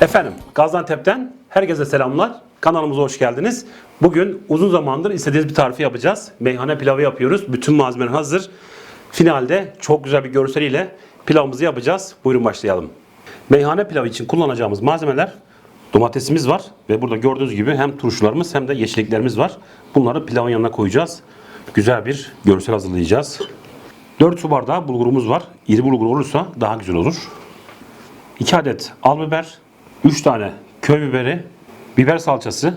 Efendim Gaziantep'ten herkese selamlar. Kanalımıza hoş geldiniz. Bugün uzun zamandır istediğiniz bir tarifi yapacağız. Meyhane pilavı yapıyoruz. Bütün malzemeler hazır. Finalde çok güzel bir görseliyle pilavımızı yapacağız. Buyurun başlayalım. Meyhane pilavı için kullanacağımız malzemeler domatesimiz var ve burada gördüğünüz gibi hem turşularımız hem de yeşilliklerimiz var. Bunları pilavın yanına koyacağız. Güzel bir görsel hazırlayacağız. 4 su bardağı bulgurumuz var. İri bulgur olursa daha güzel olur. 2 adet al biber, 3 tane köy biberi, biber salçası,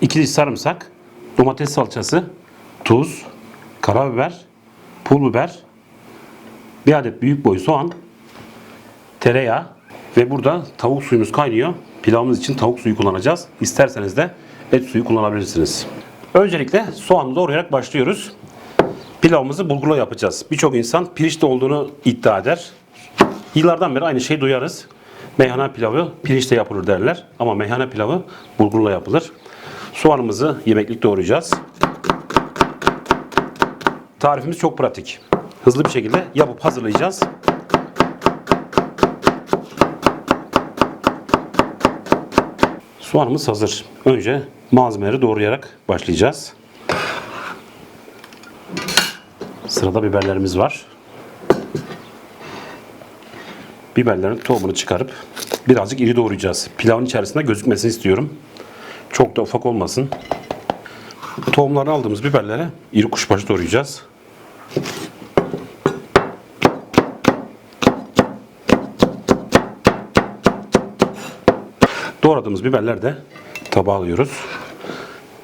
2 diş sarımsak, domates salçası, tuz, karabiber, pul biber, 1 adet büyük boy soğan, tereyağı ve burada tavuk suyumuz kaynıyor. Pilavımız için tavuk suyu kullanacağız. İsterseniz de et suyu kullanabilirsiniz. Öncelikle soğanı doğrayarak başlıyoruz. Pilavımızı bulgurla yapacağız. Birçok insan pirinçte olduğunu iddia eder. Yıllardan beri aynı şeyi duyarız. Meyhane pilavı pirinçte yapılır derler. Ama meyhane pilavı bulgurla yapılır. Soğanımızı yemeklik doğrayacağız. Tarifimiz çok pratik. Hızlı bir şekilde yapıp hazırlayacağız. Soğanımız hazır. Önce malzemeleri doğrayarak başlayacağız. Sırada biberlerimiz var. Biberlerin tohumunu çıkarıp birazcık iri doğrayacağız. Pilavın içerisinde gözükmesini istiyorum. Çok da ufak olmasın. Tohumlarını aldığımız biberlere iri kuşbaşı doğrayacağız. Doğradığımız biberler de tabağa alıyoruz.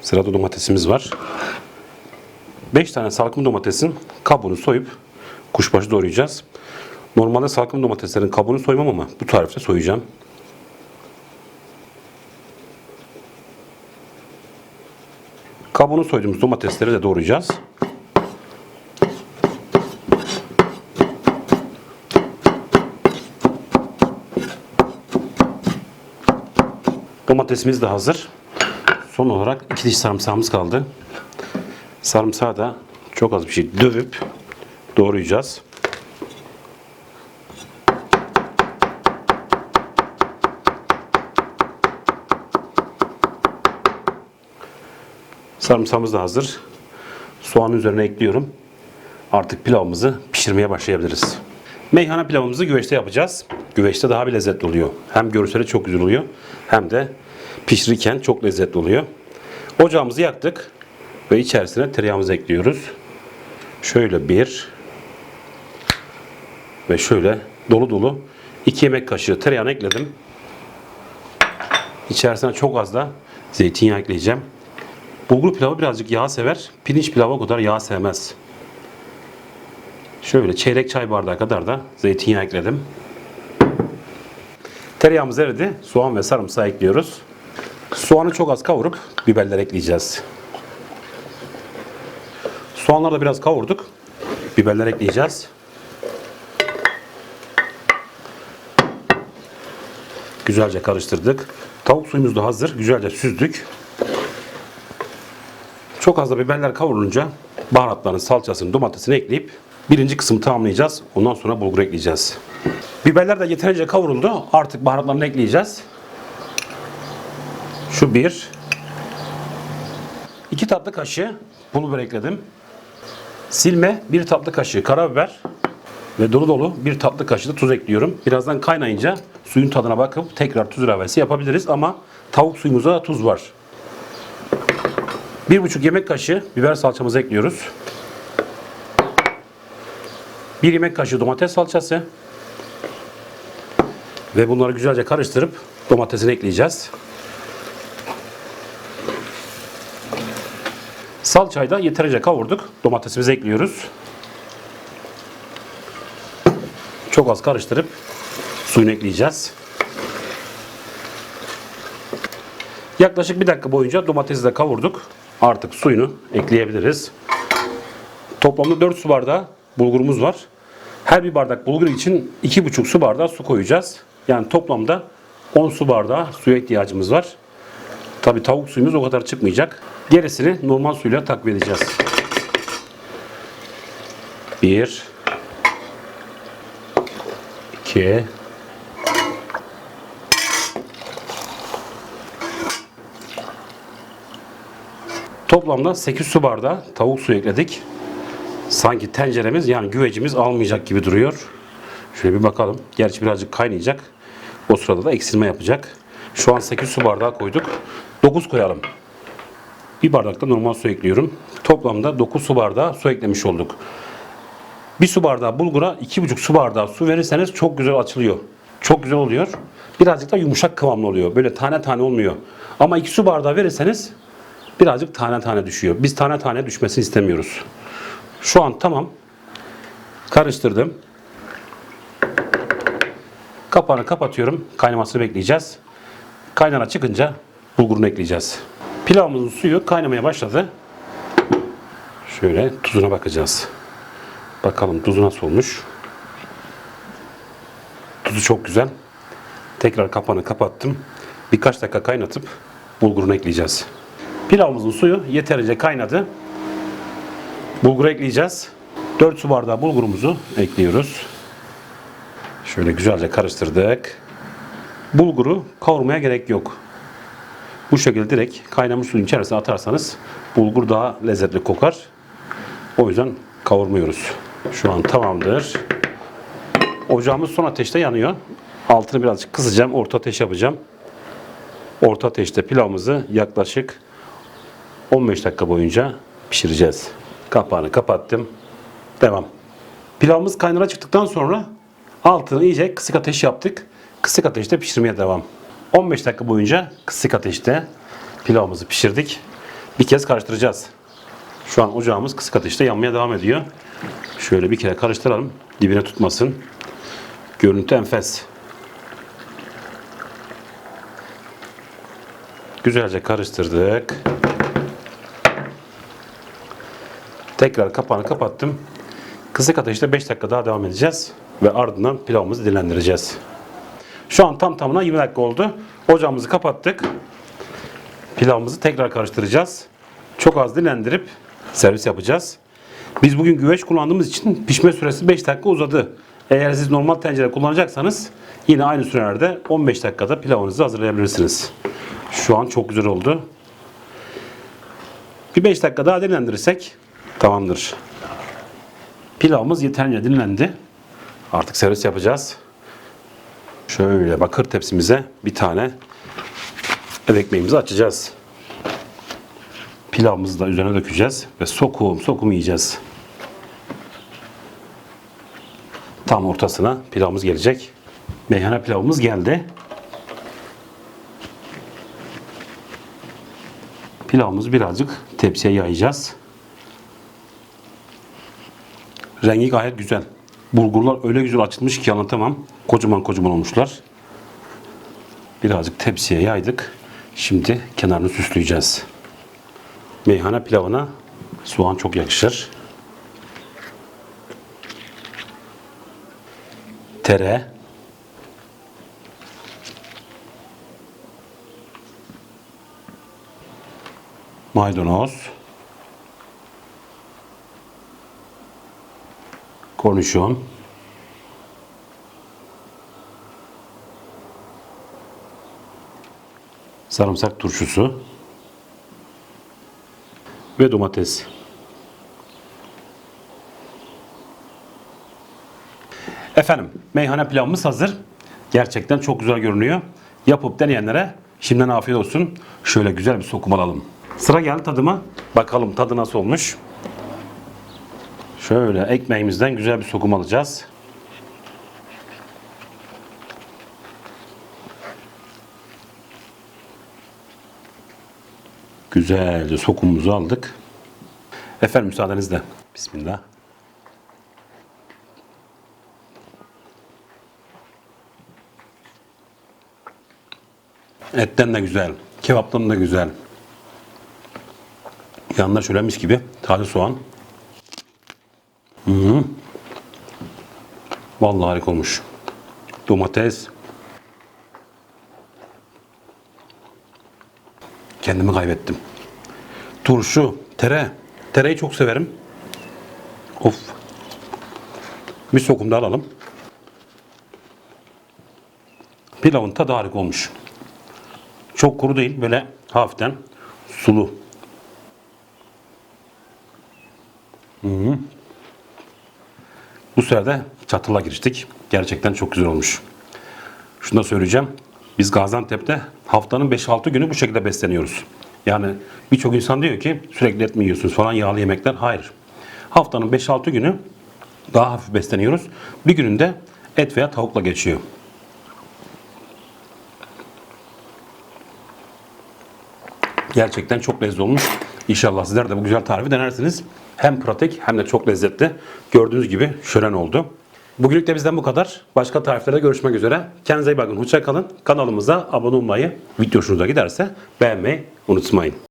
Sırada domatesimiz var. 5 tane salkım domatesin kabuğunu soyup kuşbaşı doğrayacağız. Normalde salkım domateslerin kabuğunu soymam ama bu tarifte soyacağım. Kabuğunu soyduğumuz domatesleri de doğrayacağız. Domatesimiz de hazır. Son olarak iki diş sarımsağımız kaldı. Sarımsağı da çok az bir şey dövüp doğrayacağız. Sarımsağımız da hazır. Soğanın üzerine ekliyorum. Artık pilavımızı pişirmeye başlayabiliriz. Meyhane pilavımızı güveçte yapacağız. Güveçte daha bir lezzetli oluyor. Hem görseli çok güzel oluyor hem de pişirirken çok lezzetli oluyor. Ocağımızı yaktık ve içerisine tereyağımızı ekliyoruz. Şöyle bir ve şöyle dolu dolu 2 yemek kaşığı tereyağını ekledim. İçerisine çok az da zeytinyağı ekleyeceğim. Bulgur pilavı birazcık yağ sever. Pirinç pilavı o kadar yağ sevmez. Şöyle çeyrek çay bardağı kadar da zeytinyağı ekledim. Tereyağımız eridi. Soğan ve sarımsağı ekliyoruz. Soğanı çok az kavurup biberler ekleyeceğiz. Soğanları da biraz kavurduk. Biberler ekleyeceğiz. Güzelce karıştırdık. Tavuk suyumuz da hazır. Güzelce süzdük. Çok az da biberler kavrulunca baharatların salçasını, domatesini ekleyip birinci kısmı tamamlayacağız. Ondan sonra bulgur ekleyeceğiz. Biberler de yeterince kavruldu. Artık baharatlarını ekleyeceğiz. Şu bir. iki tatlı kaşığı pul biber ekledim. Silme bir tatlı kaşığı karabiber ve dolu dolu bir tatlı kaşığı da tuz ekliyorum. Birazdan kaynayınca suyun tadına bakıp tekrar tuz ilavesi yapabiliriz ama tavuk suyumuza da tuz var. Bir buçuk yemek kaşığı biber salçamızı ekliyoruz. Bir yemek kaşığı domates salçası. Ve bunları güzelce karıştırıp domatesini ekleyeceğiz. Salçayı da yeterince kavurduk. Domatesimizi ekliyoruz. Çok az karıştırıp suyunu ekleyeceğiz. Yaklaşık bir dakika boyunca domatesi de kavurduk. Artık suyunu ekleyebiliriz. Toplamda 4 su bardağı bulgurumuz var. Her bir bardak bulgur için 2,5 su bardağı su koyacağız. Yani toplamda 10 su bardağı suya ihtiyacımız var. Tabi tavuk suyumuz o kadar çıkmayacak. Gerisini normal suyla takviye edeceğiz. 1 2 Toplamda 8 su bardağı tavuk suyu ekledik. Sanki tenceremiz yani güvecimiz almayacak gibi duruyor. Şöyle bir bakalım. Gerçi birazcık kaynayacak. O sırada da eksilme yapacak. Şu an 8 su bardağı koyduk. 9 koyalım. Bir bardak da normal su ekliyorum. Toplamda 9 su bardağı su eklemiş olduk. Bir su bardağı bulgura 2,5 su bardağı su verirseniz çok güzel açılıyor. Çok güzel oluyor. Birazcık da yumuşak kıvamlı oluyor. Böyle tane tane olmuyor. Ama 2 su bardağı verirseniz birazcık tane tane düşüyor. Biz tane tane düşmesini istemiyoruz. Şu an tamam. Karıştırdım. Kapağını kapatıyorum. Kaynamasını bekleyeceğiz. Kaynana çıkınca bulgurunu ekleyeceğiz. Pilavımızın suyu kaynamaya başladı. Şöyle tuzuna bakacağız. Bakalım tuzu nasıl olmuş. Tuzu çok güzel. Tekrar kapağını kapattım. Birkaç dakika kaynatıp bulgurunu ekleyeceğiz. Pilavımızın suyu yeterince kaynadı. Bulgur ekleyeceğiz. 4 su bardağı bulgurumuzu ekliyoruz. Şöyle güzelce karıştırdık. Bulguru kavurmaya gerek yok. Bu şekilde direkt kaynamış suyun içerisine atarsanız bulgur daha lezzetli kokar. O yüzden kavurmuyoruz. Şu an tamamdır. Ocağımız son ateşte yanıyor. Altını birazcık kısacağım. Orta ateş yapacağım. Orta ateşte pilavımızı yaklaşık 15 dakika boyunca pişireceğiz. Kapağını kapattım. Devam. Pilavımız kaynara çıktıktan sonra altını iyice kısık ateş yaptık. Kısık ateşte pişirmeye devam. 15 dakika boyunca kısık ateşte pilavımızı pişirdik. Bir kez karıştıracağız. Şu an ocağımız kısık ateşte yanmaya devam ediyor. Şöyle bir kere karıştıralım. Dibine tutmasın. Görüntü enfes. Güzelce karıştırdık. Tekrar kapağını kapattım. Kısık ateşte 5 dakika daha devam edeceğiz. Ve ardından pilavımızı dinlendireceğiz. Şu an tam tamına 20 dakika oldu. Ocağımızı kapattık. Pilavımızı tekrar karıştıracağız. Çok az dinlendirip servis yapacağız. Biz bugün güveç kullandığımız için pişme süresi 5 dakika uzadı. Eğer siz normal tencere kullanacaksanız yine aynı sürelerde 15 dakikada pilavınızı hazırlayabilirsiniz. Şu an çok güzel oldu. Bir 5 dakika daha dinlendirirsek tamamdır. Pilavımız yeterince dinlendi. Artık servis yapacağız. Şöyle bakır tepsimize bir tane ev ekmeğimizi açacağız. Pilavımızı da üzerine dökeceğiz ve sokum sokum yiyeceğiz. Tam ortasına pilavımız gelecek. Meyhane pilavımız geldi. Pilavımızı birazcık tepsiye yayacağız. Rengi gayet güzel. Bulgurlar öyle güzel açılmış ki anlatamam. Kocaman kocaman olmuşlar. Birazcık tepsiye yaydık. Şimdi kenarını süsleyeceğiz. Meyhane pilavına soğan çok yakışır. Tere. Maydanoz. Kornişon. Sarımsak turşusu ve domates. Efendim, meyhane pilavımız hazır. Gerçekten çok güzel görünüyor. Yapıp deneyenlere şimdiden afiyet olsun. Şöyle güzel bir sokum alalım. Sıra geldi tadıma. Bakalım tadı nasıl olmuş. Şöyle ekmeğimizden güzel bir sokum alacağız. Güzelce sokumumuzu aldık. Efendim müsaadenizle. Bismillah. Etten de güzel. Kebaptan da güzel. Yanında şöyle mis gibi taze soğan. Vallahi harika olmuş. Domates. Kendimi kaybettim. Turşu, tere. Tereyi çok severim. Of. Bir sokum da alalım. Pilavın tadı harika olmuş. Çok kuru değil, böyle hafiften sulu. Hı. Bu sefer de çatıla giriştik. Gerçekten çok güzel olmuş. Şunu da söyleyeceğim. Biz Gaziantep'te haftanın 5-6 günü bu şekilde besleniyoruz. Yani birçok insan diyor ki sürekli et mi yiyorsunuz falan yağlı yemekler. Hayır. Haftanın 5-6 günü daha hafif besleniyoruz. Bir gününde et veya tavukla geçiyor. Gerçekten çok lezzetli olmuş. İnşallah sizler de bu güzel tarifi denersiniz. Hem pratik hem de çok lezzetli. Gördüğünüz gibi şölen oldu. Bugünlük de bizden bu kadar. Başka tariflerde görüşmek üzere. Kendinize iyi bakın. Hoşça kalın. Kanalımıza abone olmayı, video hoşunuza giderse beğenmeyi unutmayın.